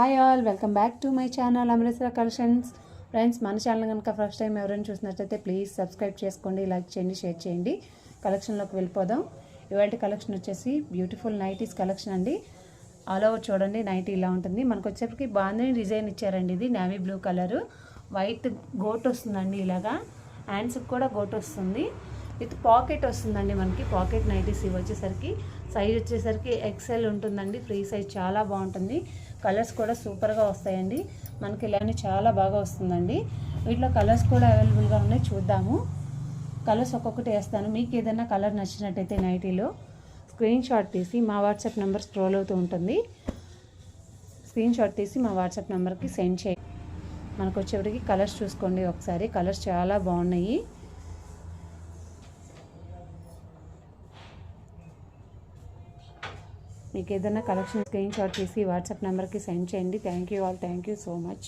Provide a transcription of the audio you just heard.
Hi all welcome back to my channel అమృత్సర collections friends మన channel కనుక first time ఎవరైనా చూసినట్లయితే ప్లీజ్ సబ్స్క్రైబ్ చేసుకోండి లైక్ చేయండి షేర్ చేయండి. కలెక్షన్లోకి వెళ్ళిపోదాం. ఇవాళ కలెక్షన్ వచ్చేసి బ్యూటిఫుల్ నైటీస్ కలెక్షన్ అండి. ఆల్ ఓవర్ చూడండి నైటీ ఇలా ఉంటుంది. మనకు వచ్చేప్పటికి బాగుంది డిజైన్ ఇచ్చారండి ఇది నేవీ బ్లూ కలర్ వైట్ గోట్ వస్తుందండి ఇలాగా. హ్యాండ్స్కి కూడా గోట్ వస్తుంది. విత్ పాకెట్ వస్తుందండి మనకి. పాకెట్ నైటీస్ ఇవి వచ్చేసరికి. సైజ్ వచ్చేసరికి ఎక్సెల్ ఉంటుందండి. ఫ్రీ సైజ్ చాలా బాగుంటుంది. కలర్స్ కూడా సూపర్గా వస్తాయండి. మనకి ఇలానే చాలా బాగా వస్తుందండి. వీటిలో కలర్స్ కూడా అవైలబుల్గా ఉన్నాయి. చూద్దాము. కలర్స్ ఒక్కొక్కటి వేస్తాను. మీకు ఏదైనా కలర్ నచ్చినట్టయితే నైటీలో స్క్రీన్ షాట్ తీసి మా వాట్సాప్ నెంబర్ స్క్రోల్ అవుతూ ఉంటుంది. స్క్రీన్ షాట్ తీసి మా వాట్సాప్ నెంబర్కి సెండ్ చేయండి. మనకు వచ్చేప్పటికి కలర్స్ చూసుకోండి ఒకసారి. కలర్స్ చాలా బాగున్నాయి. మీకు ఏదైనా కలెక్షన్ స్క్రీన్ షాట్ తీసి వాట్సాప్ నెంబర్కి సెండ్ చేయండి. Thank you all thank you so much